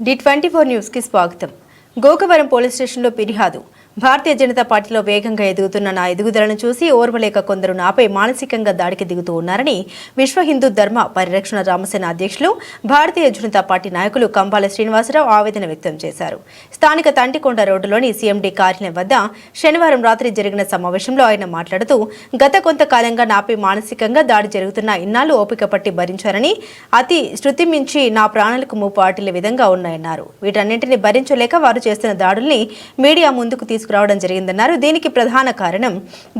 D twenty four న్యూస్కి స్వాగతం. Gokavaram police స్టేషన్లో ఫిర్యాదు. భారతీయ జనతా పార్టీలో వేగంగా ఎదుగుతున్న నా ఎదుగుదలను చూసి ఓర్వలేక కొందరు నాపై మానసికంగా దాడికి దిగుతూ ఉన్నారని విశ్వ హిందూ ధర్మ పరిరక్షణ రామసేన అధ్యక్షులు భారతీయ జనతా పార్టీ నాయకులు కంబాల శ్రీనివాసరావు ఆవేదన వ్యక్తం చేశారు. స్థానిక తంటికొండ రోడ్డులోని సీఎండీ కార్యాలయం వద్ద శనివారం రాత్రి జరిగిన సమావేశంలో ఆయన మాట్లాడుతూ గత కొంతకాలంగా నాపై మానసికంగా దాడి జరుగుతున్న ఇన్నాళ్ళు ఓపిక పట్టి భరించారని అతి శృతి మించి నా ప్రాణాలకు ముప్పు ఆటిల్లే విధంగా ఉన్నాయన్నారు. వీటన్నింటినీ భరించలేక వారు చేస్తున్న దాడుల్ని మీడియా ముందుకు తీసుకు తీసుకురావడం జరిగిందన్నారు. దీనికి ప్రధాన కారణం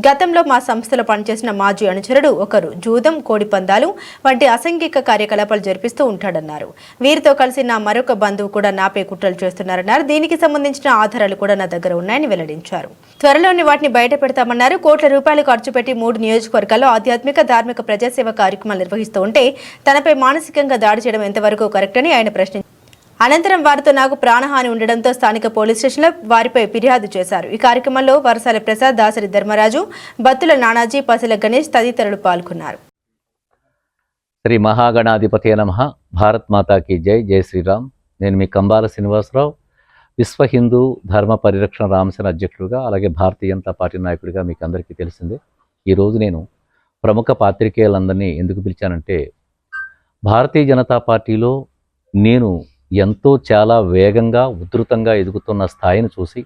గతంలో మా సంస్థలో పనిచేసిన మాజీ అనుచరుడు ఒకరు జూదం కోడిపందాలు వంటి అసంఘిక కార్యకలాపాలు జరిపిస్తూ ఉంటాడన్నారు. వీరితో కలిసి నా మరొక బంధువు కూడా నాపై కుట్రలు చేస్తున్నారన్నారు. దీనికి సంబంధించిన ఆధారాలు కూడా నా దగ్గర ఉన్నాయని వెల్లడించారు. త్వరలోనే వాటిని బయట పెడతామన్నారు. కోట్ల రూపాయలు ఖర్చు పెట్టి మూడు నియోజకవర్గాల్లో ఆధ్యాత్మిక ధార్మిక ప్రజాసేవ కార్యక్రమాలు నిర్వహిస్తూ ఉంటే తనపై మానసికంగా దాడి చేయడం ఎంతవరకు కరెక్ట్ అని ఆయన ప్రశ్నించారు. అనంతరం వారితో నాకు ప్రాణహాని ఉండడంతో స్థానిక పోలీస్ స్టేషన్లో వారిపై ఫిర్యాదు చేశారు. ఈ కార్యక్రమంలో వరసాల ప్రసాద్ దాసరి ధర్మరాజు బత్తుల నానాజీ పసిల గణేష్ తదితరులు పాల్గొన్నారు. శ్రీ మహాగణాధిపతి నమ. భారత్ మాతాకి జై. జై శ్రీరామ్. నేను మీ కంబాల శ్రీనివాసరావు విశ్వ హిందూ ధర్మ పరిరక్షణ రామసేన అధ్యక్షుడిగా అలాగే భారతీయ జనతా పార్టీ నాయకుడిగా మీకు అందరికీ తెలిసిందే. ఈరోజు నేను ప్రముఖ పాత్రికేయులందరినీ ఎందుకు పిలిచానంటే భారతీయ జనతా పార్టీలో నేను ఎంతో చాలా వేగంగా ఉధృతంగా ఎదుగుతున్న స్థాయిని చూసి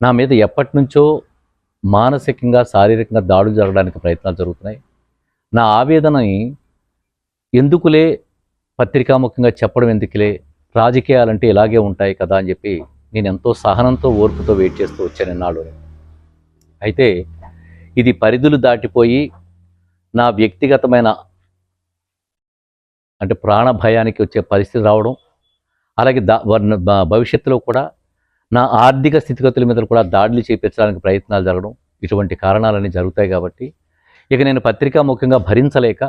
నా మీద ఎప్పటి నుంచో మానసికంగా శారీరకంగా దాడులు జరగడానికి ప్రయత్నాలు జరుగుతున్నాయి. నా ఆవేదనని ఎందుకులే పత్రికాముఖంగా చెప్పడం ఎందుకులే? రాజకీయాలంటే ఇలాగే ఉంటాయి కదా అని చెప్పి నేను ఎంతో సహనంతో ఓర్పుతో వెయిట్ చేస్తూ వచ్చాను ఎన్నాళ్ళు అయితే ఇది పరిధులు దాటిపోయి నా వ్యక్తిగతమైన అంటే ప్రాణ భయానికి వచ్చే పరిస్థితి రావడం అలాగే దా భవిష్యత్తులో కూడా నా ఆర్థిక స్థితిగతుల మీద కూడా దాడులు చేపించడానికి ప్రయత్నాలు జరగడం ఇటువంటి కారణాలన్నీ జరుగుతాయి కాబట్టి ఇక నేను పత్రికా ముఖ్యంగా భరించలేక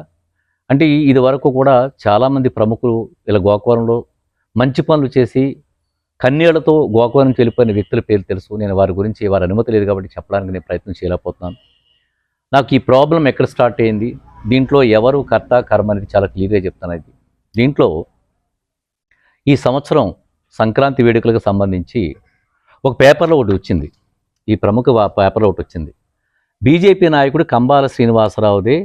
అంటే ఇది వరకు కూడా చాలామంది ప్రముఖులు ఇలా గోకవరంలో మంచి పనులు చేసి కన్యలతో గోకవరం నుంచి వెళ్ళిపోయిన వ్యక్తుల పేరు తెలుసు. నేను వారి గురించి వారి అనుమతి లేదు కాబట్టి చెప్పడానికి నేను ప్రయత్నం చేయలేకపోతున్నాను. నాకు ఈ ప్రాబ్లం ఎక్కడ స్టార్ట్ అయింది? దీంట్లో ఎవరు కర్త కర్మ అనేది చాలా క్లియర్గా చెప్తాను ఇది. దీంట్లో ఈ సంవత్సరం సంక్రాంతి వేడుకలకు సంబంధించి ఒక పేపర్లో ఒకటి వచ్చింది. ఈ ప్రముఖ పేపర్లో ఒకటి వచ్చింది. బీజేపీ నాయకుడు కంబాల శ్రీనివాసరావుదే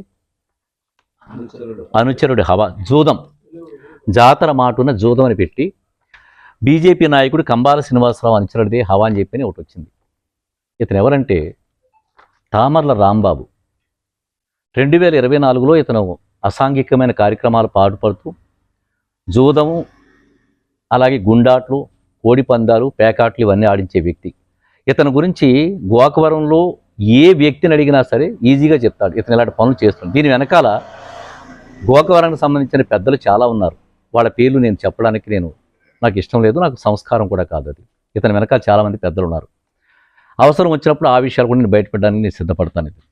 అనుచరుడి హవా జూదం. జాతర మాటున జూదం అని పెట్టి బీజేపీ నాయకుడు కంబాల శ్రీనివాసరావు అనుచరుడిదే హవా అని చెప్పి ఒకటి వచ్చింది. ఇతను ఎవరంటే తామర్ల రాంబాబు. రెండు వేల ఇరవై నాలుగులో ఇతను అసాంఘికమైన కార్యక్రమాలు పాటుపడుతూ జూదము అలాగే గుండాట్లు కోడి పందాలు పేకాట్లు ఇవన్నీ ఆడించే వ్యక్తి. ఇతని గురించి గోకవరంలో ఏ వ్యక్తిని అడిగినా సరే ఈజీగా చెప్తాడు. ఇతను ఇలాంటి పనులు చేస్తున్నాడు. దీని వెనకాల గోకవరానికి సంబంధించిన పెద్దలు చాలా ఉన్నారు. వాళ్ళ పేర్లు నేను చెప్పడానికి నేను నాకు ఇష్టం లేదు నాకు సంస్కారం కూడా కాదు అది. ఇతని వెనకాల చాలామంది పెద్దలు ఉన్నారు. అవసరం వచ్చినప్పుడు ఆ విషయాలు కూడా నేను బయటపెట్టడానికి నేను సిద్ధపడతాను ఇది.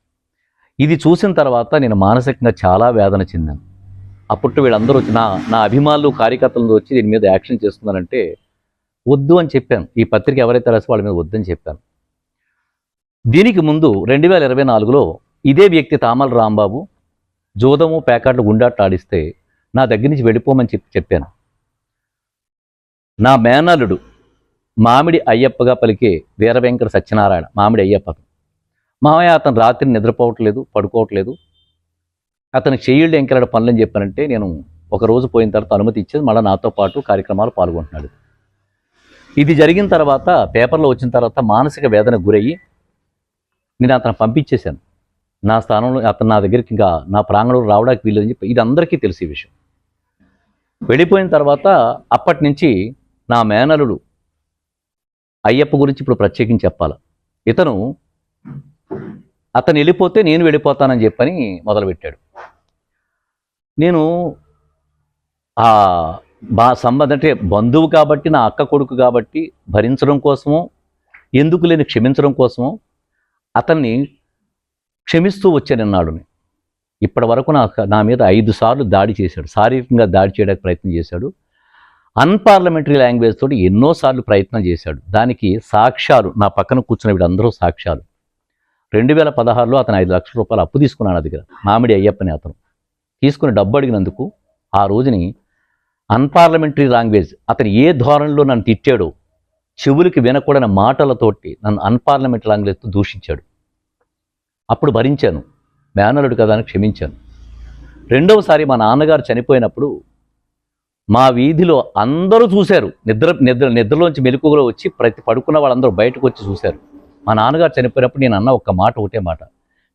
ఇది చూసిన తర్వాత నేను మానసికంగా చాలా వేదన చెందాను. అప్పట్టు వీళ్ళందరూ వచ్చి నా నా అభిమానులు కార్యకర్తలతో వచ్చి దీని మీద యాక్షన్ చేస్తున్నారంటే వద్దు అని చెప్పాను. ఈ పత్రిక ఎవరైతే రాసి వాళ్ళ మీద వద్దని చెప్పాను. దీనికి ముందు రెండు వేల ఇరవై నాలుగులో ఇదే వ్యక్తి తామల రాంబాబు జోదము ప్యాకెట్లు గుండాట్లు ఆడిస్తే నా దగ్గర నుంచి వెళ్ళిపోమని చెప్పి చెప్పాను. నా మేనల్లుడు మామిడి అయ్యప్పగా పలికే వీరవెంకట సత్యనారాయణ మామిడి అయ్యప్ప. మామయ్య అతను రాత్రి నిద్రపోవట్లేదు పడుకోవట్లేదు. అతను చెయ్యిళ్ళు ఎంకలడ పనులని చెప్పానంటే నేను ఒక రోజు పోయిన తర్వాత అనుమతి ఇచ్చేది మళ్ళీ నాతో పాటు కార్యక్రమాలు పాల్గొంటున్నాడు. ఇది జరిగిన తర్వాత పేపర్లో వచ్చిన తర్వాత మానసిక వేదనకు గురయ్యి నేను అతను పంపించేశాను. నా స్థానంలో అతను నా దగ్గరికి ఇంకా నా ప్రాంగణంలో రావడానికి వీల్లేదని చెప్పి ఇది అందరికీ తెలిసే విషయం. వెళ్ళిపోయిన తర్వాత అప్పటి నుంచి నా మేనలుడు అయ్యప్ప గురించి ఇప్పుడు ప్రత్యేకించి చెప్పాలి. ఇతను అతను వెళ్ళిపోతే నేను వెళ్ళిపోతానని చెప్పని మొదలుపెట్టాడు. నేను ఆ బా సంబంధం అంటే బంధువు కాబట్టి నా అక్క కొడుకు కాబట్టి భరించడం కోసమో ఎందుకు లేని క్షమించడం కోసమో అతన్ని క్షమిస్తూ వచ్చానన్నాడు ఇప్పటి వరకు నా నా మీద ఐదు సార్లు దాడి చేశాడు. శారీరకంగా దాడి చేయడానికి ప్రయత్నం చేశాడు. అన్పార్లమెంటరీ లాంగ్వేజ్ తోటి ఎన్నోసార్లు ప్రయత్నం చేశాడు. దానికి సాక్ష్యాలు నా పక్కన కూర్చున్న వీళ్ళందరూ సాక్ష్యాలు. రెండు వేల పదహారులో అతను ఐదు లక్షల రూపాయలు అప్పు తీసుకున్నాడు దగ్గర. మామిడి అయ్యప్పని అతను. తీసుకుని డబ్బు అడిగినందుకు ఆ రోజుని అన్పార్లమెంటరీ లాంగ్వేజ్ అతను ఏ ధోరణిలో నన్ను తిట్టాడో చెవులకి వినకూడని మాటలతోటి నన్ను అన్పార్లమెంటరీ లాంగ్వేజ్తో దూషించాడు. అప్పుడు భరించాను. మేనలుడు కదా అని క్షమించాను. రెండవసారి మా నాన్నగారు చనిపోయినప్పుడు మా వీధిలో అందరూ చూశారు. నిద్ర నిద్ర నిద్రలోంచి మెలకువలో వచ్చి ప్రతి పడుకున్న వాళ్ళందరూ బయటకు వచ్చి చూశారు. మా నాన్నగారు చనిపోయినప్పుడు నేను అన్న ఒక్క మాట ఒకటే మాట.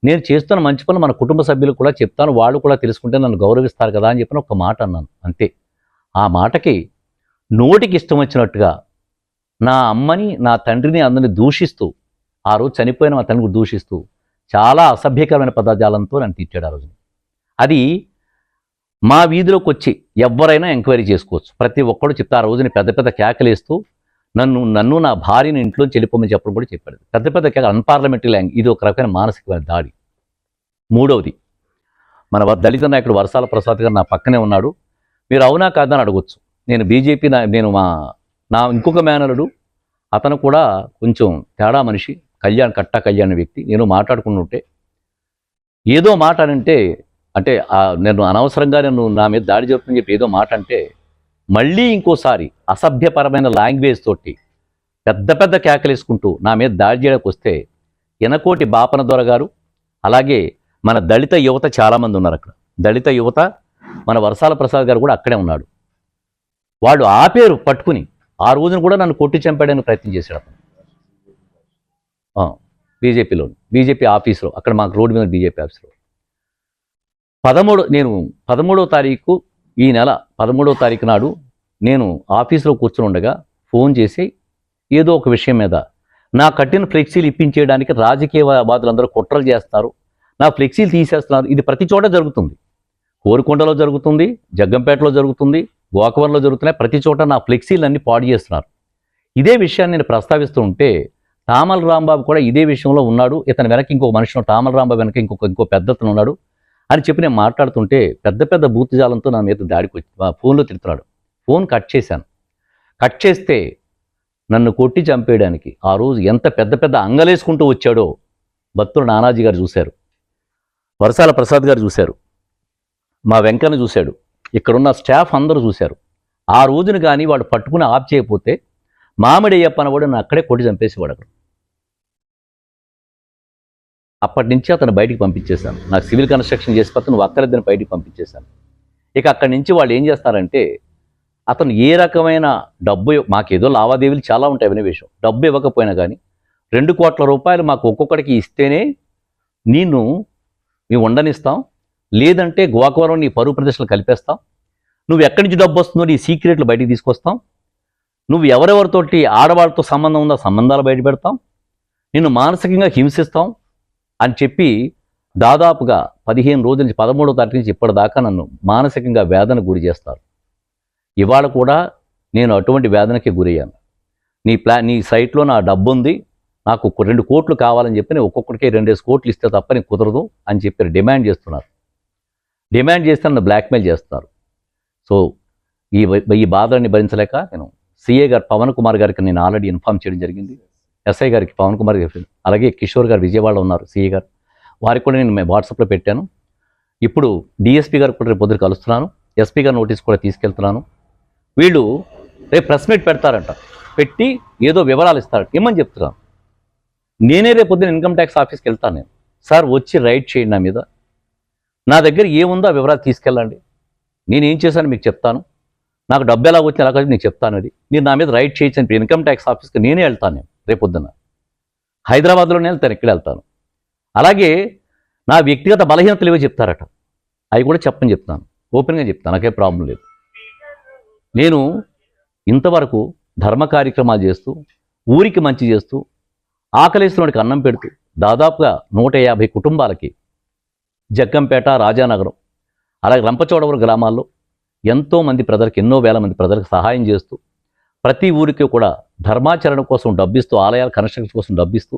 నేను చేస్తున్న మంచి పనులు మన కుటుంబ సభ్యులు కూడా చెప్తాను వాళ్ళు కూడా తెలుసుకుంటే నన్ను గౌరవిస్తారు కదా అని చెప్పిన ఒక మాట అన్నాను. అంతే. ఆ మాటకి నోటికి ఇష్టం వచ్చినట్టుగా నా అమ్మని నా తండ్రిని అందరిని దూషిస్తూ ఆ రోజు చనిపోయిన మా తండ్రిని దూషిస్తూ చాలా అసభ్యకరమైన పదజాలంతో నన్ను తిట్టాడు ఆ రోజు అది మా వీధిలోకి వచ్చి ఎవరైనా ఎంక్వైరీ చేసుకోవచ్చు. ప్రతి ఒక్కడు చెప్తే ఆ రోజుని పెద్ద పెద్ద కేకలేస్తూ నన్ను నన్ను నా భార్యని ఇంట్లో చెల్లిపోమని చెప్పడం కూడా చెప్పాడు. పెద్ద పెద్ద అన్పార్లమెంటరీ లాంగ్ ఇది ఒక రకమైన మానసికమైన దాడి. మూడవది మన దళిత నాయకుడు వరసాల ప్రసాద్ గారు నా పక్కనే ఉన్నాడు. మీరు అవునా కాదని అని అడగొచ్చు. నేను బీజేపీ నా నేను మా నా ఇంకొక మేనలుడు అతను కూడా కొంచెం తేడా మనిషి కళ్యాణ్ కట్ట కళ్యాణ్ వ్యక్తి. నేను మాట్లాడుకుంటుంటే ఏదో మాట అంటే అంటే నేను అనవసరంగా నేను నా మీద దాడి జరుగుతుందని చెప్పి ఏదో మాట అంటే మళ్ళీ ఇంకోసారి అసభ్యపరమైన లాంగ్వేజ్ తోటి పెద్ద పెద్ద కేకలేసుకుంటూ నా మీద దాడి చేయడానికి వస్తే ఎనకోటి బాపన దొర గారు అలాగే మన దళిత యువత చాలామంది ఉన్నారు అక్కడ. దళిత యువత మన వరసాల ప్రసాద్ గారు కూడా అక్కడే ఉన్నాడు. వాళ్ళు ఆపేరు పట్టుకుని ఆ రోజున కూడా నన్ను కొట్టి చంపాడని ప్రయత్నం చేశాడు అతను. బీజేపీలో బీజేపీ ఆఫీస్లో అక్కడ మాకు రోడ్డు మీద బీజేపీ ఆఫీస్లో. పదమూడు నేను పదమూడవ తారీఖు ఈ నెల పదమూడవ తారీఖు నాడు నేను ఆఫీస్లో కూర్చుని ఉండగా ఫోన్ చేసి ఏదో ఒక విషయం మీద నా కట్టిన ఫ్లెక్సీలు ఇప్పించేయడానికి రాజకీయవాదులందరూ కుట్రలు చేస్తారు. నా ఫ్లెక్సీలు తీసేస్తున్నారు. ఇది ప్రతి చోట జరుగుతుంది. కోరుకొండలో జరుగుతుంది జగ్గంపేటలో జరుగుతుంది గోకవరంలో జరుగుతున్నాయి. ప్రతి చోట నా ఫ్లెక్సీలన్నీ పాడు చేస్తున్నారు. ఇదే విషయాన్ని నేను ప్రస్తావిస్తూ ఉంటే తామల రాంబాబు కూడా ఇదే విషయంలో ఉన్నాడు. ఇతని వెనక ఇంకో మనిషి తామల రాంబాబు వెనక ఇంకొక ఇంకో పెద్దతను ఉన్నాడు. అని చెప్పి నేను మాట్లాడుతుంటే పెద్ద పెద్ద బూతుజాలంతో నా మీద దాడికి వచ్చి ఫోన్లో తిడుతున్నాడు. ఫోన్ కట్ చేశాను. కట్ చేస్తే నన్ను కొట్టి చంపేయడానికి ఆ రోజు ఎంత పెద్ద పెద్ద అంగలేసుకుంటూ వచ్చాడో భక్తులు నానాజీ గారు చూశారు. వరసాల ప్రసాద్ గారు చూశారు. మా వెంకన్న చూశాడు. ఇక్కడున్న స్టాఫ్ అందరూ చూశారు. ఆ రోజున కానీ వాడు పట్టుకుని ఆప్ చేయకపోతే మామిడి అయ్యప్ప అన్నవాడు నన్ను అక్కడే కొట్టి చంపేసేవాడు అక్కడ. అప్పటి నుంచి అతను బయటికి పంపించేశాను. నాకు సివిల్ కన్స్ట్రక్షన్ చేసి అతను నువ్వు బయటికి పంపించేశాను. ఇక అక్కడి నుంచి వాళ్ళు ఏం చేస్తారంటే అతను ఏ రకమైన డబ్బు మాకు మాకేదో లావాదేవీలు చాలా ఉంటాయి అనే విషయం డబ్బు ఇవ్వకపోయినా కానీ రెండు కోట్ల రూపాయలు మాకు ఒక్కొక్కడికి ఇస్తేనే నేను మేము ఉండనిస్తాం. లేదంటే గోకవరం నీ పరువు ప్రదర్శనలు కలిపేస్తాం. నువ్వు ఎక్కడి నుంచి డబ్బు వస్తుందో నీ సీక్రెట్లు బయటికి తీసుకొస్తాం. నువ్వు ఎవరెవరితోటి ఆడవాళ్ళతో సంబంధం ఉందో సంబంధాలు బయట పెడతాం నిన్ను మానసికంగా హింసిస్తాం. అని చెప్పి దాదాపుగా పదిహేను రోజుల నుంచి పదమూడవ తారీఖు నుంచి ఇప్పటిదాకా నన్ను మానసికంగా వేదన గురి చేస్తారు. ఇవాళ కూడా నేను అటువంటి వేదనకి గురయ్యాను. నీ ప్లా నీ సైట్లో నా డబ్బు ఉంది నాకు రెండు కోట్లు కావాలని చెప్పి నేను ఒక్కొక్కరికి రెండేసి కోట్లు ఇస్తే తప్ప నేను కుదరదు అని చెప్పి డిమాండ్ చేస్తున్నారు. డిమాండ్ చేస్తే నన్ను బ్లాక్మెయిల్ చేస్తున్నారు సో ఈ ఈ బాధని భరించలేక నేను సిఏ గారు పవన్ కుమార్ గారికి నేను ఆల్రెడీ ఇన్ఫామ్ చేయడం జరిగింది. ఎస్ఐ గారికి పవన్ కుమార్ గారికి అలాగే కిషోర్ గారు విజయవాడలో ఉన్నారు సిఈ గారు. వారికి కూడా నేను వాట్సాప్లో పెట్టాను. ఇప్పుడు డిఎస్పీ గారు కూడా రేపు పొద్దున కలుస్తున్నాను. ఎస్పీ గారు నోటీస్ కూడా తీసుకెళ్తున్నాను. వీళ్ళు రేపు ప్రెస్ మీట్ పెడతారంట. పెట్టి ఏదో వివరాలు ఇస్తారంట. ఏమని చెప్తున్నాను నేనే రేపు పొద్దున ఇన్కమ్ ట్యాక్స్ ఆఫీస్కి వెళ్తాను నేను. సార్ వచ్చి రైడ్ చేయండి నా మీద. నా దగ్గర ఏముందో ఆ వివరాలు తీసుకెళ్ళండి. నేను ఏం చేశాను మీకు చెప్తాను. నాకు డబ్బు ఎలా వచ్చింది ఎలా వచ్చింది నీకు చెప్తాను అది. మీరు నా మీద రైట్ చేయొచ్చని ఇన్కమ్ ట్యాక్స్ ఆఫీస్కి నేనే వెళ్తాను నేను. రేపొద్దున. హైదరాబాద్లోనే వెళ్తాను ఇక్కడ వెళ్తాను. అలాగే నా వ్యక్తిగత బలహీనతలు ఏవో చెప్తారట. అవి కూడా చెప్పని చెప్తాను. ఓపెన్గా చెప్తాను. నాకే ప్రాబ్లం లేదు. నేను ఇంతవరకు ధర్మ కార్యక్రమాలు చేస్తూ ఊరికి మంచి చేస్తూ ఆకలిస్తున్నడికి అన్నం పెడుతూ దాదాపుగా నూట యాభై కుటుంబాలకి జగ్గంపేట రాజానగరం అలాగే రంపచోడవరం గ్రామాల్లో ఎంతో మంది ప్రజలకు ఎన్నో వేల మంది ప్రజలకు సహాయం చేస్తూ ప్రతి ఊరికి కూడా ధర్మాచరణ కోసం డబ్బిస్తూ ఆలయాల కన్స్ట్రక్షన్ కోసం డబ్బిస్తూ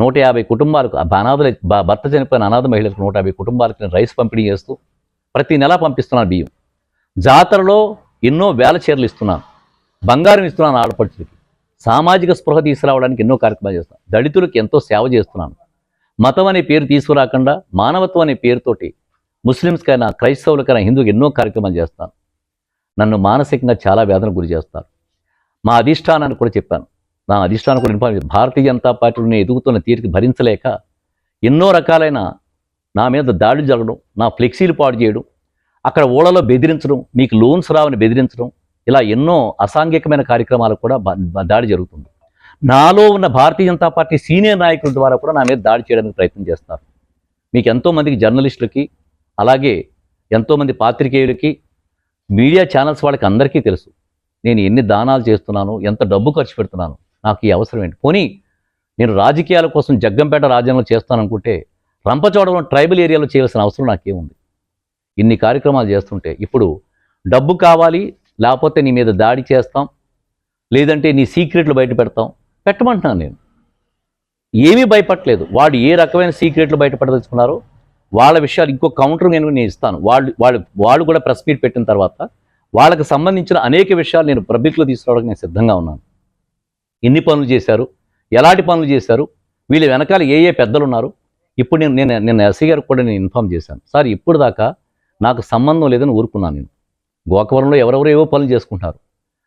నూట యాభై కుటుంబాలకు అనాథలు భర్త చనిపోయిన అనాథ మహిళలకు నూట యాభై కుటుంబాలకు నేను రైస్ పంపిణీ చేస్తూ ప్రతి నెల పంపిస్తున్నాను బియ్యం. జాతరలో ఎన్నో వేల చీరలు ఇస్తున్నాను. బంగారం ఇస్తున్నాను ఆడపడుచులకి సామాజిక స్పృహ తీసుకురావడానికి ఎన్నో కార్యక్రమాలు చేస్తున్నాను. దళితులకు ఎంతో సేవ చేస్తున్నాను. మతం అనే పేరు తీసుకురాకుండా మానవత్వం అనే పేరుతోటి ముస్లిమ్స్కైనా క్రైస్తవులకైనా హిందువుకి ఎన్నో కార్యక్రమాలు చేస్తాను. నన్ను మానసికంగా చాలా వేదన గురి చేస్తారు. మా అధిష్టానాన్ని కూడా చెప్పాను. నా అధిష్టానం కూడా ఇన్ఫార్మ్ భారతీయ జనతా పార్టీని నేను ఎదుగుతున్న తీరుకి భరించలేక ఎన్నో రకాలైన నా మీద దాడులు జరగడం నా ఫ్లెక్సీలు పాడు చేయడం అక్కడ ఓడలో బెదిరించడం మీకు లోన్స్ రావని బెదిరించడం ఇలా ఎన్నో అసాంఘికమైన కార్యక్రమాలకు కూడా దాడి జరుగుతుంది. నాలో ఉన్న భారతీయ జనతా పార్టీ సీనియర్ నాయకుల ద్వారా కూడా నా మీద దాడి చేయడానికి ప్రయత్నం చేస్తున్నారు. మీకు ఎంతోమందికి జర్నలిస్టులకి అలాగే ఎంతోమంది పాత్రికేయులకి మీడియా ఛానల్స్ వాళ్ళకి అందరికీ తెలుసు. నేను ఎన్ని దానాలు చేస్తున్నాను ఎంత డబ్బు ఖర్చు పెడుతున్నాను నాకు ఈ అవసరం ఏంటి? పోనీ నేను రాజకీయాల కోసం జగ్గంపేట రాజ్యంలో చేస్తాననుకుంటే రంపచోడవరం ట్రైబల్ ఏరియాలో చేయాల్సిన అవసరం నాకేముంది? ఇన్ని కార్యక్రమాలు చేస్తుంటే ఇప్పుడు డబ్బు కావాలి లేకపోతే నీ మీద దాడి చేస్తాం లేదంటే నీ సీక్రెట్లు బయట పెడతాం పెట్టమంటున్నాను నేను. ఏమీ భయపడలేదు వాడు ఏ రకమైన సీక్రెట్లు బయటపడదలుచుకున్నారో వాళ్ళ విషయాలు ఇంకో కౌంటర్ నేను నేను ఇస్తాను. వాళ్ళు వాళ్ళు వాళ్ళు కూడా ప్రెస్ మీట్ పెట్టిన తర్వాత వాళ్ళకి సంబంధించిన అనేక విషయాలు నేను పబ్లిక్లో తీసుకురావడానికి నేను సిద్ధంగా ఉన్నాను. ఎన్ని పనులు చేశారు? ఎలాంటి పనులు చేశారు? వీళ్ళ వెనకాల ఏ ఏ పెద్దలు ఉన్నారు? ఇప్పుడు నేను నేను నేను ఎస్సీ గారికి కూడా నేను ఇన్ఫామ్ చేశాను. సార్ ఇప్పుడు దాకా నాకు సంబంధం లేదని ఊరుకున్నాను నేను. గోకవరంలో ఎవరెవరో ఏవో పనులు చేసుకుంటారు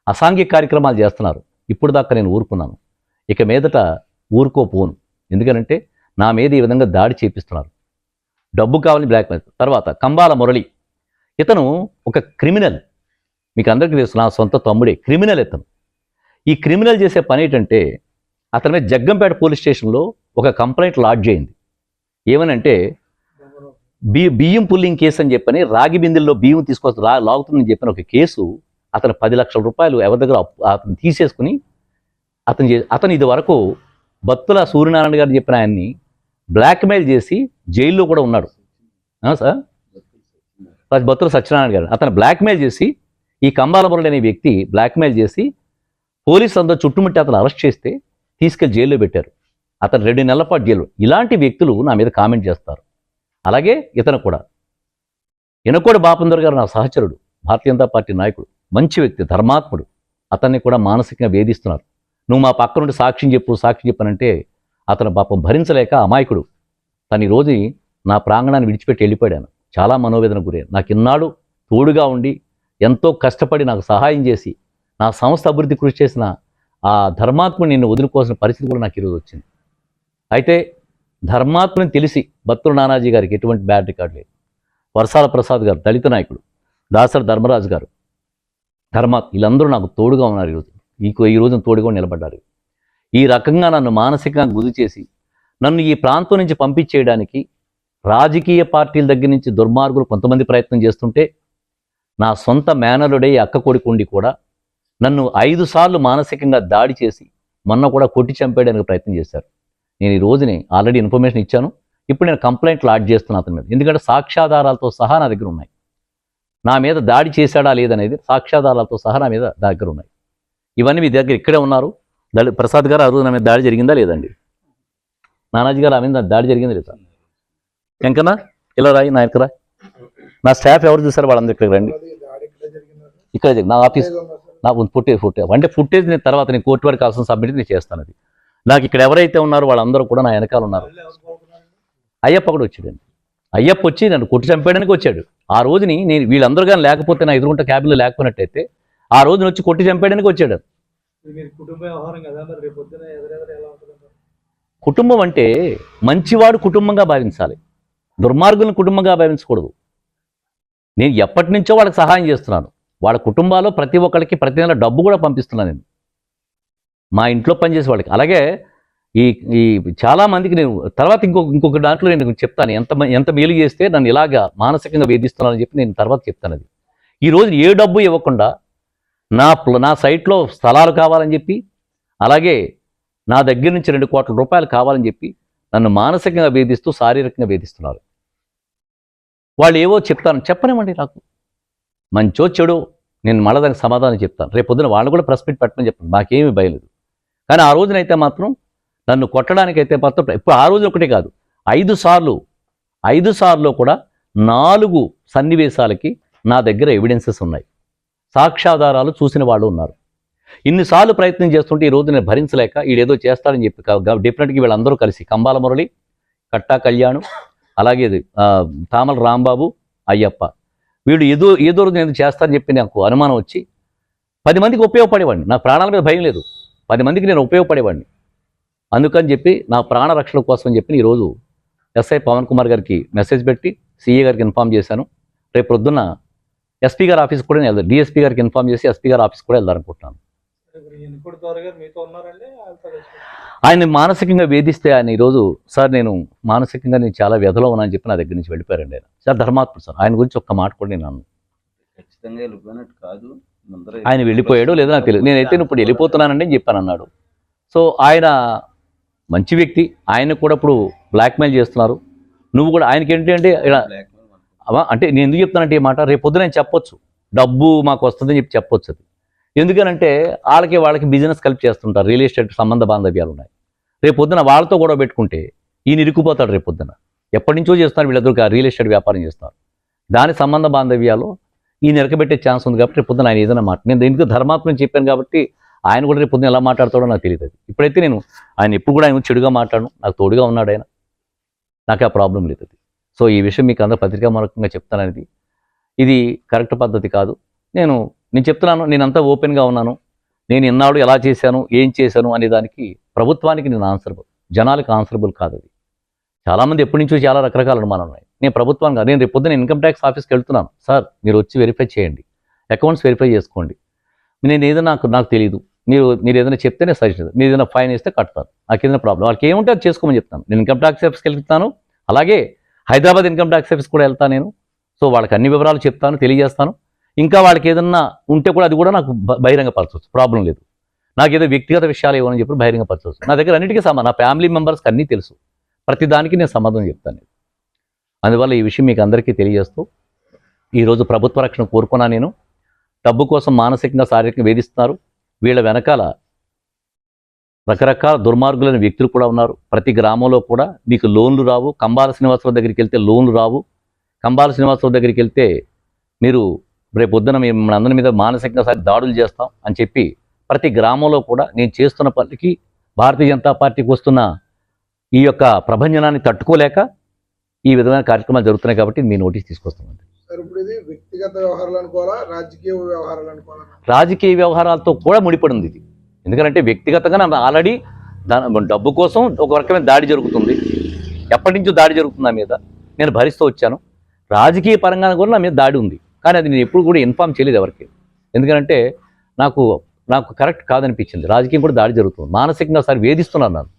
అసాంఘిక కార్యక్రమాలు చేస్తున్నారు. ఇప్పుడు దాకా నేను ఊరుకున్నాను. ఇక మీదట ఊరుకోపోను. ఎందుకనంటే నా మీద ఈ విధంగా దాడి చేపిస్తున్నారు. డబ్బు కావాలని బ్లాక్మెయిల్ తర్వాత కంబాల మురళి. ఇతను ఒక క్రిమినల్ మీకు అందరికీ తెలుసు నా సొంత తమ్ముడే క్రిమినల్ ఇతను. ఈ క్రిమినల్ చేసే పని ఏంటంటే అతని మీద జగ్గంపేట పోలీస్ స్టేషన్లో ఒక కంప్లైంట్ లాడ్జ్ అయింది. ఏమనంటే బి బియ్యం పుల్లింగ్ కేసు అని చెప్పని రాగి బిందెల్లో బియ్యం తీసుకొచ్చి రా లాగుతుందని చెప్పిన ఒక కేసు అతను పది లక్షల రూపాయలు ఎవరి దగ్గర అప్పు- అతను తీసేసుకుని అతను చే- అతను ఇది వరకు బత్తుల సూర్యనారాయణ గారు చెప్పిన ఆయన్ని బ్లాక్మెయిల్ చేసి జైల్లో కూడా ఉన్నాడు. సార్? భక్తుల బత్తుల సత్యనారాయణ గారు. అతను బ్లాక్మెయిల్ చేసి ఈ కంబాల మురళి అనే వ్యక్తి బ్లాక్మెయిల్ చేసి పోలీసులు అందరూ చుట్టుముట్టి అతను అరెస్ట్ చేస్తే తీసుకెళ్ళి జైల్లో పెట్టారు. అతను రెండు నెలల పాటు జైలు ఇలాంటి వ్యక్తులు నా మీద కామెంట్ చేస్తారు. అలాగే ఇతను కూడా. ఎనకోడి బాపందర్ గారు నా సహచరుడు భారతీయ జనతా పార్టీ నాయకుడు మంచి వ్యక్తి ధర్మాత్ముడు. అతన్ని కూడా మానసికంగా వేధిస్తున్నారు. నువ్వు మా పక్క నుండి సాక్ష్యం చెప్పు సాక్ష్యం చెప్పనంటే అతను పాపం భరించలేక అమాయకుడు. తను ఈ రోజు నా ప్రాంగణాన్ని విడిచిపెట్టి వెళ్ళిపోయాను చాలా మనోవేదన గురే నాకు ఇన్నాడు తోడుగా ఉండి ఎంతో కష్టపడి నాకు సహాయం చేసి నా సంస్థ అభివృద్ధి కృషి చేసిన ఆ ధర్మాత్ముని నిన్ను వదులుకోవాల్సిన పరిస్థితి కూడా నాకు ఈరోజు వచ్చింది. అయితే ధర్మాత్మని తెలిసి బత్తుల నానాజీ గారికి ఎటువంటి బ్యాడ్ రికార్డు లేదు. వర్షాల ప్రసాద్ గారు దళిత నాయకుడు దాసరి ధర్మరాజు గారు ధర్మాత్ వీళ్ళందరూ నాకు తోడుగా ఉన్నారు ఈరోజు. ఈ ఈ రోజున తోడుగా నిలబడ్డారు. ఈ రకంగా నన్ను మానసికంగా గురి చేసి నన్ను ఈ ప్రాంతం నుంచి పంపించేయడానికి రాజకీయ పార్టీల దగ్గర నుంచి దుర్మార్గులు కొంతమంది ప్రయత్నం చేస్తుంటే నా సొంత మేనలుడే అక్క కొడుకుండి కూడా నన్ను ఐదు సార్లు మానసికంగా దాడి చేసి మొన్న కూడా కొట్టి చంపేయడానికి ప్రయత్నం చేశారు. నేను ఈ రోజుని ఆల్రెడీ ఇన్ఫర్మేషన్ ఇచ్చాను. ఇప్పుడు నేను కంప్లైంట్ లాడ్జ్ చేస్తున్నాను అతని మీద. ఎందుకంటే సాక్ష్యాధారాలతో సహా నా దగ్గర ఉన్నాయి. నా మీద దాడి చేశాడా లేదనేది సాక్ష్యాధారాలతో సహా నా మీద దగ్గర ఉన్నాయి. ఇవన్నీ మీ దగ్గర ఇక్కడే ఉన్నారు. దాడి ప్రసాద్ గారు ఆ రోజు నా మీద దాడి జరిగిందా లేదండి? నానాజీ గారు ఆ మీద దాడి జరిగిందా లేదా? వెంకన్నా ఇలా రాయి నాయకరా నా స్టాఫ్ ఎవరు చూసారు వాళ్ళందరూ ఇక్కడికి రండి. ఇక్కడ. నా ఆఫీస్ నాకు ఫుటేజ్ ఫుటేజ్ అంటే ఫుటేజ్ నేను తర్వాత నేను కోర్టు వారికి కావాల్సిన సబ్మిట్ నేను చేస్తాను అది. నాకు ఇక్కడ ఎవరైతే ఉన్నారో వాళ్ళందరూ కూడా నా వెనకాల ఉన్నారు. అయ్యప్ప కూడా వచ్చాడండి. అయ్యప్ప వచ్చి నన్ను కొట్టి చంపేయడానికి వచ్చాడు. ఆ రోజుని నేను వీళ్ళందరూ కానీ లేకపోతే నా ఎదురుకుంట క్యాబిన్లో లేకపోయినట్టయితే ఆ రోజున వచ్చి కొట్టి చంపేయడానికి వచ్చాడు. కుటుంబం అంటే మంచివాడు కుటుంబంగా భావించాలి. దుర్మార్గులను కుటుంబంగా భావించకూడదు. నేను ఎప్పటి నుంచో వాళ్ళకి సహాయం చేస్తున్నాను. వాళ్ళ కుటుంబాల్లో ప్రతి ఒక్కరికి ప్రతి నెల డబ్బు కూడా పంపిస్తున్నాను నేను. మా ఇంట్లో పనిచేసే వాళ్ళకి. అలాగే ఈ ఈ చాలామందికి నేను తర్వాత ఇంకొక ఇంకొక దాంట్లో నేను చెప్తాను. ఎంత ఎంత మేలు చేస్తే నన్ను ఇలాగా మానసికంగా వేధిస్తున్నానని చెప్పి నేను తర్వాత చెప్తాను అది. ఈ రోజు ఏ డబ్బు ఇవ్వకుండా నా నా సైట్లో స్థలాలు కావాలని చెప్పి అలాగే నా దగ్గర నుంచి రెండు కోట్ల రూపాయలు కావాలని చెప్పి నన్ను మానసికంగా వేధిస్తూ శారీరకంగా వేధిస్తున్నారు. వాళ్ళు ఏవో చెప్తాను చెప్పనివ్వండి నాకు. మంచో చెడు నేను మళ్ళీ దానికి సమాధానం చెప్తాను. రేపు పొద్దున వాళ్ళు కూడా ప్రెస్ మీట్ పెట్టమని చెప్పాను మాకేమీ భయలేదు కానీ ఆ రోజునైతే మాత్రం నన్ను కొట్టడానికైతే మాత్రం ఇప్పుడు ఆ రోజు ఒకటే కాదు. ఐదు సార్లు ఐదు సార్లు కూడా నాలుగు సన్నివేశాలకి నా దగ్గర ఎవిడెన్సెస్ ఉన్నాయి. సాక్ష్యాధారాలు చూసిన వాళ్ళు ఉన్నారు. ఇన్నిసార్లు ప్రయత్నం చేస్తుంటే ఈ రోజు నేను భరించలేక ఈడేదో చేస్తాడని చెప్పి డెఫినెట్గా వీళ్ళందరూ కలిసి కంబాల మురళి కట్టా కళ్యాణ్ అలాగే తామల రాంబాబు అయ్యప్ప. వీడు ఏదో ఏదో రోజు నేను చేస్తానని చెప్పి నాకు అనుమానం వచ్చి పది మందికి ఉపయోగపడేవాడిని. నా ప్రాణాల మీద భయం లేదు. పది మందికి నేను ఉపయోగపడేవాడిని. అందుకని చెప్పి నా ప్రాణ రక్షణ కోసం అని చెప్పి ఈరోజు ఎస్ఐ పవన్ కుమార్ గారికి మెసేజ్ పెట్టి సీఏ గారికి ఇన్ఫామ్ చేశాను. రేపు పొద్దున్న ఎస్పీ గారి ఆఫీస్ కూడా నేను వెళ్దాను డిఎస్పీ గారికి ఇన్ఫామ్ చేసి ఎస్పీ గారి ఆఫీస్ కూడా వెళ్దారనుకుంటున్నాను అనుకుంటున్నాను. ఆయన మానసికంగా వేధిస్తే ఆయన ఈరోజు సార్ నేను మానసికంగా నేను చాలా వ్యధలో ఉన్నానని చెప్పి నా దగ్గర నుంచి వెళ్ళిపోయారండి ఆయన. సార్ ధర్మాత్ముడు సార్ ఆయన గురించి ఒక్క మాట కూడా నేను అన్నాను ఆయన వెళ్ళిపోయాడో లేదో నాకు తెలియదు నేనైతే ఇప్పుడు వెళ్ళిపోతున్నానండి అని చెప్పాను అన్నాడు. సో ఆయన మంచి వ్యక్తి ఆయన కూడా ఇప్పుడు బ్లాక్మెయిల్ చేస్తున్నారు. నువ్వు కూడా ఆయనకి ఏంటి అంటే ఇలా బ్లాక్మెయిల్ మనకు. అవా అంటే నేను ఎందుకు చెప్తానంటే ఈ మాట రేపు పొద్దున నేను చెప్పొచ్చు. డబ్బు మాకు వస్తుందని చెప్పి చెప్పొచ్చు అది. ఎందుకనంటే వాళ్ళకి వాళ్ళకి బిజినెస్ కలిపి చేస్తుంటారు. రియల్ ఎస్టేట్ సంబంధ బాంధవ్యాలు ఉన్నాయి రేపు పొద్దున వాళ్ళతో గొడవ పెట్టుకుంటే ఈయన ఇరుక్కుపోతాడు రేపు పొద్దున. ఎప్పటి నుంచో చేస్తున్నారు వీళ్ళిద్దరు రియల్ ఎస్టేట్ వ్యాపారం చేస్తున్నారు. దాని సంబంధ బాంధవ్యాలు ఈయన ఎరకబెట్టే ఛాన్స్ ఉంది కాబట్టి రేపు పొద్దున ఆయన ఏదైనా మాట నేను ఎందుకు ధర్మాత్మని చెప్పాను కాబట్టి ఆయన కూడా రేపు పొద్దున ఎలా మాట్లాడతాడో నాకు తెలియదు ఇప్పుడైతే నేను ఆయన ఎప్పుడు కూడా ఆయన చెడుగా మాట్లాడను. నాకు తోడుగా ఉన్నాడు ఆయన. నాకు ఆ ప్రాబ్లం లేదు సో ఈ విషయం మీకు అందరూ పత్రికామూలకంగా చెప్తాననేది ఇది కరెక్ట్ పద్ధతి కాదు. నేను నేను చెప్తున్నాను నేనంతా ఓపెన్గా ఉన్నాను. నేను ఇన్నాడు ఎలా చేశాను ఏం చేశాను అనే దానికి ప్రభుత్వానికి నేను ఆన్సరబుల్ జనాలకు ఆన్సరబుల్ కాదు అది. చాలామంది ఎప్పటి నుంచో చాలా రకరకాల అనుమానాలు ఉన్నాయి. నేను ప్రభుత్వం కాదు. నేను రేపు పొద్దున ఇన్కమ్ ట్యాక్స్ ఆఫీస్కి వెళ్తున్నాను. సార్ మీరు వచ్చి వెరిఫై చేయండి. అకౌంట్స్ వెరిఫై చేసుకోండి. నేను ఏదైనా నాకు నాకు తెలియదు మీరు మీరు ఏదైనా చెప్తేనే సజెషన్ మీరు ఏదైనా ఫైన్ వేస్తే కడతాను. నాకు ఏదైనా ప్రాబ్లం వాళ్ళకి ఏముంటే అది చేసుకోమని చెప్తాను. నేను ఇన్కమ్ ట్యాక్స్ ఆఫీస్కి వెళ్తాను అలాగే హైదరాబాద్ ఇన్కమ్ ట్యాక్స్ ఆఫీస్ కూడా వెళ్తాను నేను. సో వాళ్ళకి అన్ని వివరాలు చెప్తాను తెలియజేస్తాను. ఇంకా వాళ్ళకి ఏదన్నా ఉంటే కూడా అది కూడా నాకు బహిరంగపరచవచ్చు. ప్రాబ్లం లేదు. నాకు ఏదో వ్యక్తిగత విషయాలు ఇవ్వని చెప్పి బహిరంగపరచవచ్చు. నా దగ్గర అన్నిటికీ సమా నా ఫ్యామిలీ మెంబర్స్కి అన్నీ తెలుసు. ప్రతి దానికి నేను సమాధానం చెప్తాను. అందువల్ల ఈ విషయం మీకు అందరికీ తెలియజేస్తూ ఈరోజు ప్రభుత్వ రక్షణ కోరుకున్నా నేను. డబ్బు కోసం మానసికంగా శారీరకంగా వేధిస్తున్నారు. వీళ్ళ వెనకాల రకరకాల దుర్మార్గులైన వ్యక్తులు కూడా ఉన్నారు. ప్రతి గ్రామంలో కూడా మీకు లోన్లు రావు. కంబాల శ్రీనివాసరావు దగ్గరికి వెళ్తే లోన్లు రావు. కంబాల శ్రీనివాసరావు దగ్గరికి వెళ్తే మీరు రేపు పొద్దున మేము మన అందరి మీద మానసికంగా సరి దాడులు చేస్తాం అని చెప్పి ప్రతి గ్రామంలో కూడా నేను చేస్తున్న పనికి భారతీయ జనతా పార్టీకి వస్తున్న ఈ యొక్క ప్రభంజనాన్ని తట్టుకోలేక ఈ విధమైన కార్యక్రమాలు జరుగుతున్నాయి కాబట్టి మీ నోటీస్ ఇది వ్యక్తిగత వ్యవహారాలు అనుకోవాలా? రాజకీయ వ్యవహారాలు అనుకోవాలా? రాజకీయ వ్యవహారాలతో కూడా ముడిపడి ఉంది ఇది. ఎందుకంటే వ్యక్తిగతంగా నా ఆల్రెడీ డబ్బు కోసం ఒక రకమైన దాడి జరుగుతుంది. ఎప్పటి నుంచో దాడి జరుగుతుంది నా మీద. నేను భరిస్తూ వచ్చాను. రాజకీయ పరంగా కూడా నా మీద దాడి ఉంది. కానీ అది నేను ఎప్పుడు కూడా ఇన్ఫామ్ చేయలేదు ఎవరికి. ఎందుకంటే నాకు నాకు కరెక్ట్ కాదనిపించింది. రాజకీయం కూడా దాడి జరుగుతుంది. మానసికంగా ఒకసారి వేధిస్తున్నాను నన్ను.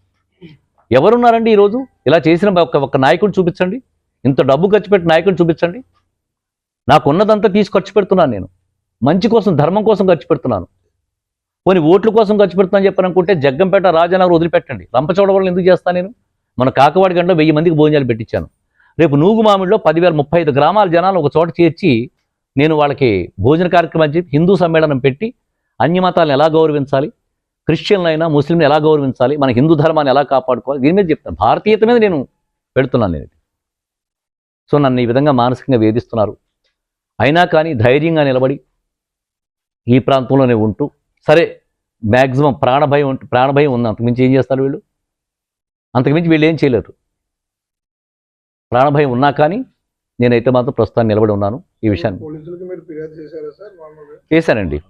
ఎవరున్నారండి ఈరోజు? ఇలా చేసిన ఒక ఒక నాయకుడు చూపించండి. ఇంత డబ్బు ఖర్చు పెట్టిన నాయకుడు చూపించండి. నాకు ఉన్నదంతా తీసి ఖర్చు పెడుతున్నాను నేను. మంచి కోసం ధర్మం కోసం ఖర్చు పెడుతున్నాను. పోనీ ఓట్ల కోసం ఖర్చు పెడుతున్నాను చెప్పని అనుకుంటే జగ్గంపేట రాజానగర్ వదిలిపెట్టండి. రంపచోడవరం ఎందుకు చేస్తాను నేను? మన కాకవాడి గంటలో వెయ్యి మందికి భోజనాలు పెట్టించాను. రేపు నూగు మామిడిలో పదివేల ముప్పై ఐదు గ్రామాల జనాలు ఒక చోట చేర్చి నేను వాళ్ళకి భోజన కార్యక్రమం చెప్పి హిందూ సమ్మేళనం పెట్టి అన్య మతాలను ఎలా గౌరవించాలి? క్రిస్టియన్లైనా ముస్లింలు ఎలా గౌరవించాలి? మన హిందూ ధర్మాన్ని ఎలా కాపాడుకోవాలి? దీని మీద చెప్తాను. భారతీయత మీద నేను పెడుతున్నాను నేను సో నన్ను ఈ విధంగా మానసికంగా వేధిస్తున్నారు. అయినా కానీ ధైర్యంగా నిలబడి ఈ ప్రాంతంలోనే ఉంటూ సరే మ్యాక్సిమం ప్రాణభయం ఉంటు ప్రాణభయం ఉంది. అంతకుమించి ఏం చేస్తారు వీళ్ళు? అంతకుమించి వీళ్ళు ఏం చేయలేరు. ప్రాణభయం ఉన్నా కానీ నేనైతే మాత్రం ప్రస్తుతాన్ని నిలబడి ఉన్నాను ఈ విషయాన్ని. చేశానండి.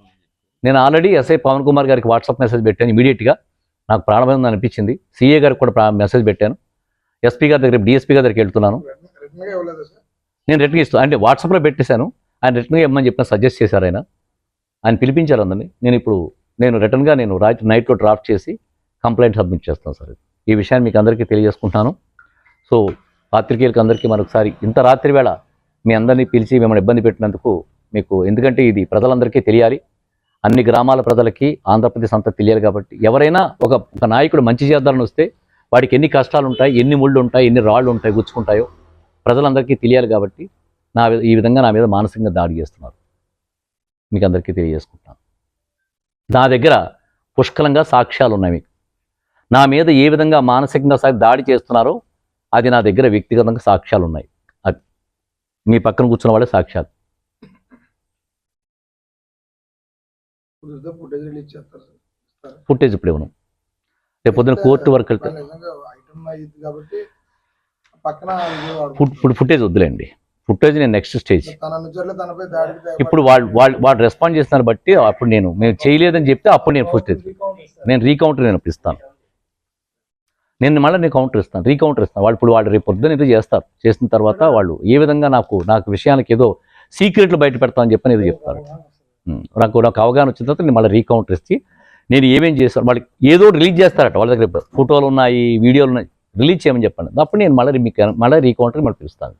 నేను ఆల్రెడీ ఎస్ఐ పవన్ కుమార్ గారికి వాట్సాప్ మెసేజ్ పెట్టాను ఇమీడియట్గా. నాకు ప్రాణభయం అనిపించింది. సీఏ గారికి కూడా ప్రా- మెసేజ్ పెట్టాను. ఎస్పీ గారి దగ్గర డిఎస్పీ గారి దగ్గరికి వెళ్తున్నాను. నేను రిటర్న్ ఇస్తాను అంటే వాట్సాప్లో పెట్టేశాను. ఆయన రిటర్న్గా ఇవ్వమని చెప్పిన సజెస్ట్ చేశారు ఆయన. ఆయన పిలిపించారు అందరినీ. నేను ఇప్పుడు నేను రిటర్న్గా నేను రాత్రి నైట్లో డ్రాఫ్ట్ చేసి కంప్లైంట్ సబ్మిట్ చేస్తాను సార్. ఈ విషయాన్ని మీకు అందరికీ తెలియజేసుకుంటాను. సో పాత్రికేయులకు అందరికీ మరొకసారి ఇంత రాత్రి వేళ మీ అందరినీ పిలిచి మిమ్మల్ని ఇబ్బంది పెట్టినందుకు మీకు ఎందుకంటే ఇది ప్రజలందరికీ తెలియాలి. అన్ని గ్రామాల ప్రజలకి ఆంధ్రప్రదేశ్ అంతా తెలియాలి కాబట్టి ఎవరైనా ఒక ఒక నాయకుడు మంచి చేద్దారని వస్తే వాడికి ఎన్ని కష్టాలు ఉంటాయి ఎన్ని ముళ్ళు ఉంటాయి ఎన్ని రాళ్ళు ఉంటాయి గుచ్చుకుంటాయో ప్రజలందరికీ తెలియాలి కాబట్టి నా వి- ఈ విధంగా నా మీద మానసికంగా దాడి చేస్తున్నారు. మీకు అందరికీ తెలియజేసుకుంటున్నాను. నా దగ్గర పుష్కలంగా సాక్ష్యాలు ఉన్నాయి మీకు. నా మీద ఏ విధంగా మానసికంగా దాడి చేస్తున్నారో అది నా దగ్గర వ్యక్తిగతంగా సాక్ష్యాలు ఉన్నాయి అది మీ పక్కన కూర్చున్న వాళ్ళే సాక్ష్యాలు. ఫుటేజ్ ఇప్పుడు ఇవ్వను. రేపు పొద్దున కోర్టు వరకు వెళ్తే ఫుట్ ఫుటేజ్ వద్దులేండి. ఫుటేజ్ నేను నెక్స్ట్ స్టేజ్ ఇప్పుడు వాళ్ళు వాళ్ళు వాళ్ళు రెస్పాండ్ చేస్తున్నారు బట్టి అప్పుడు నేను మేము చేయలేదని చెప్తే అప్పుడు నేను ఫుటేజ్ నేను రీకౌంటర్ నేను ఇస్తాను నేను మళ్ళీ నేను కౌంటర్ ఇస్తాను రీకౌంటర్ ఇస్తాను. వాళ్ళు ఇప్పుడు వాళ్ళు రేపు పొద్దున ఏదో చేస్తారు. చేసిన తర్వాత వాళ్ళు ఏ విధంగా నాకు నాకు విషయానికి ఏదో సీక్రెట్లు బయట పెడతామని చెప్పని ఏదో చెప్తారు. నాకు నాకు అవగాహన వచ్చిన తర్వాత నేను మళ్ళీ రీకౌంటర్ ఇచ్చి నేను ఏమేం చేస్తాను వాళ్ళకి ఏదో రిలీజ్ చేస్తారట వాళ్ళ దగ్గర. ఫోటోలు ఉన్నాయి వీడియోలు ఉన్నాయి రిలీజ్ చేయమని చెప్పండి. అప్పుడు నేను మళ్ళీ మీకు మళ్ళీ రీకౌంటర్ మళ్ళీ పిలుస్తాను.